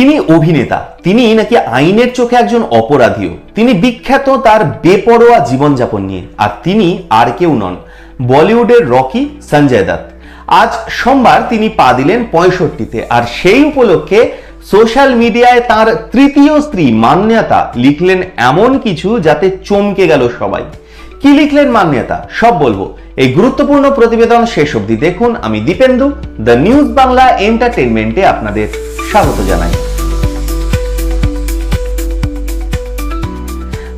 তিনি অভিনেতা। তিনি নাকি আইনের চোখে একজন অপরাধীও। তিনি বিখ্যাত তার বেপরোয়া জীবনযাপন নিয়ে। আর তিনি আর কেউ নন, বলিউডের রকি সঞ্জয় দত্ত। আজ সোমবার তিনি পা দিলেন পঁয়ষট্টিতে। আর সেই উপলক্ষে সোশ্যাল মিডিয়ায় তার তৃতীয় স্ত্রী মান্যতা লিখলেন এমন কিছু যাতে চমকে গেল সবাই। কি লিখলেন মান্যতা? সব বলব। এই গুরুত্বপূর্ণ প্রতিবেদন শেষ অবধি দেখুন। আমি দীপেন্দু, দ্য নিউজ বাংলা এন্টারটেনমেন্টে আপনাদের স্বাগত জানাই।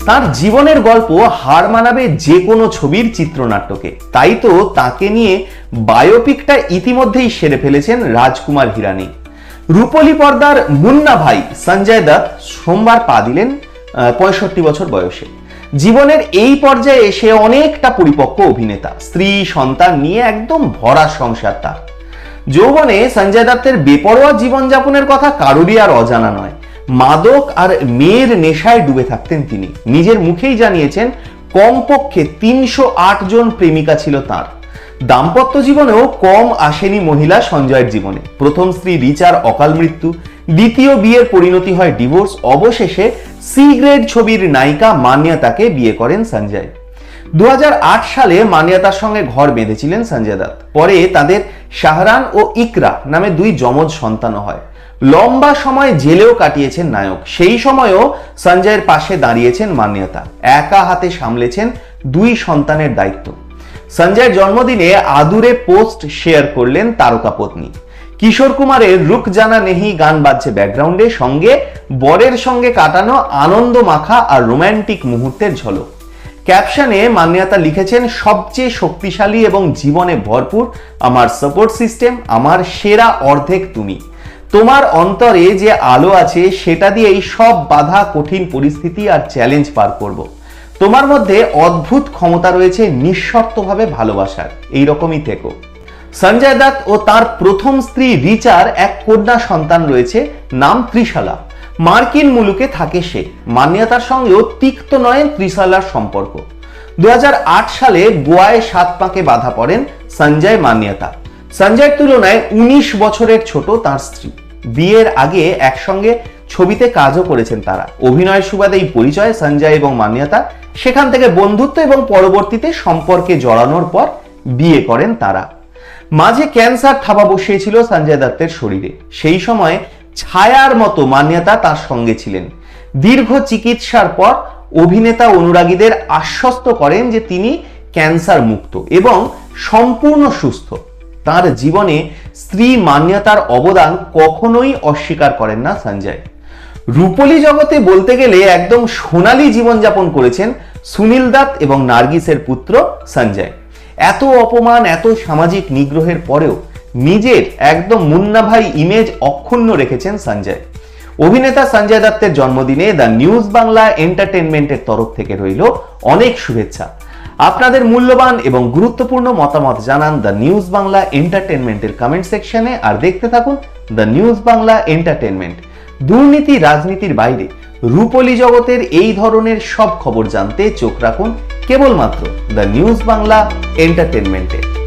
তার জীবনের গল্প হার মানাবে যে কোনো ছবির চিত্রনাট্যকে। তাই তো তাকে নিয়ে বায়োপিকটা ইতিমধ্যেই সেরে ফেলেছেন রাজকুমার হিরানি। রূপলী পর্দার মুন্না ভাই সঞ্জয় দত্ত সোমবার পা দিলেন পঁয়ষট্টি বছর বয়সে। জীবনের এই পর্যায়ে এসে অনেকটা পরিপক্ক অভিনেতা। স্ত্রী, সন্তান নিয়ে একদম ভরা সংসার তার। যৌবনে সঞ্জয় দত্তের বেপরোয়া জীবনযাপনের কথা কারোরই আর অজানা নয়। মাদক আর মেয়ের নেশায় ডুবে থাকতেন তিনি। নিজের মুখেই জানিয়েছেন, কমপক্ষে তিনশো আট জন প্রেমিকা ছিল তার। দাম্পত্য জীবনেও কম আসেনি মহিলা সঞ্জয়ের জীবনে। প্রথম স্ত্রী রিচার অকাল মৃত্যু, দ্বিতীয় বিয়ের পরিণতি হয় ডিভোর্স, অবশেষে সি গ্রেড ছবির নায়িকা মান্যতাকে বিয়ে করেন সঞ্জয়। দু হাজার আট সালে মানিয়াতার সঙ্গে ঘর বেঁধেছিলেন সঞ্জয় দত্ত। পরে তাদের শাহরান ও ইকরা নামে দুই যমজ সন্তানও হয়। লম্বা সময় জেলেও কাটিয়েছেন নায়ক। সেই সময়ও সঞ্জয়ের পাশে দাঁড়িয়েছেন মান্যতা। একা হাতে সামলেছেন দুই সন্তানের দায়িত্ব। সঞ্জয়ের জন্মদিনে আদুরে পোস্ট শেয়ার করলেন তারকা পত্নী। কিশোর কুমারের রুক জানা নেহি গান বাজছে ব্যাকগ্রাউন্ডে। সঙ্গে বরের সঙ্গে কাটানো আনন্দ মাখা আর রোম্যান্টিক মুহূর্তের ঝলক। ক্যাপশনে মান্যতা লিখেছেন সবচেয়ে শক্তিশালী এবং জীবনে ভরপুর আমার সাপোর্ট সিস্টেম আমার সেরা অর্ধেক তুমি। তোমার অন্তরে যে আলো আছে, সেটা দিয়েই সব বাধা, কঠিন পরিস্থিতি আর চ্যালেঞ্জ পার করব। তোমার মধ্যে অদ্ভুত ক্ষমতা রয়েছে, নিঃশর্তভাবে ভালোবাসার। এই রকমই থেকো। সঞ্জয় দত্ত ও তার প্রথম স্ত্রী রিচার এক কন্যা সন্তান রয়েছে, নাম ত্রিশালা। মার্কিন মুলুকে থাকে সে। মান্যতার সঙ্গেও তিক্ত নয় ত্রিশালার সম্পর্ক। দু সালে গোয়ায় সাত পাকে বাধা পড়েন সঞ্জয় মান্যতা। সঞ্জয়ের তুলনায় ১৯ বছরের ছোট তার স্ত্রী। বিয়ের আগে একসঙ্গে ছবিতে কাজও করেছেন তারা। অভিনয়ের সুবাদে এই পরিচয় সঞ্জয় এবং মান্যতা। সেখান থেকে বন্ধুত্ব এবং পরবর্তীতে সম্পর্কে জড়ানোর পর বিয়ে করেন তারা। মাঝে ক্যান্সার থাবা বসিয়েছিল সঞ্জয় দত্তের শরীরে। সেই সময় ছায়ার মতো মান্যতা তার সঙ্গে ছিলেন। দীর্ঘ চিকিৎসার পর অভিনেতা অনুরাগীদের আশ্বস্ত করেন যে তিনি ক্যান্সার মুক্ত এবং সম্পূর্ণ সুস্থ। তার জীবনে স্ত্রী মান্যতার অবদান কখনোই অস্বীকার করেন না সঞ্জয়। রূপলী জগতে বলতে গেলে একদম সোনালী জীবনযাপন করেছেন সুনীল দত্ত এবং নার্গিসের পুত্র সঞ্জয়। এত অপমান, এত সামাজিক নিগ্রহের পরেও নিজের একদম মুন্না ভাই ইমেজ অক্ষুণ্ণ রেখেছেন সঞ্জয়। অভিনেতা সঞ্জয় দত্তের জন্মদিনে দ্য নিউজ বাংলা এন্টারটেনমেন্টের তরফ থেকে রইল অনেক শুভেচ্ছা। আপনাদের মূল্যবান এবং গুরুত্বপূর্ণ মতামত জানান দ্য নিউজ বাংলা এন্টারটেনমেন্টের কমেন্ট সেকশনে আর দেখতে থাকুন দ্য নিউজ বাংলা এন্টারটেনমেন্ট দুর্নীতি, রাজনীতির বাইরে রূপলী জগতের এই ধরনের সব খবর জানতে চোখ রাখুন কেবলমাত্র দ্য নিউজ বাংলা এন্টারটেনমেন্টে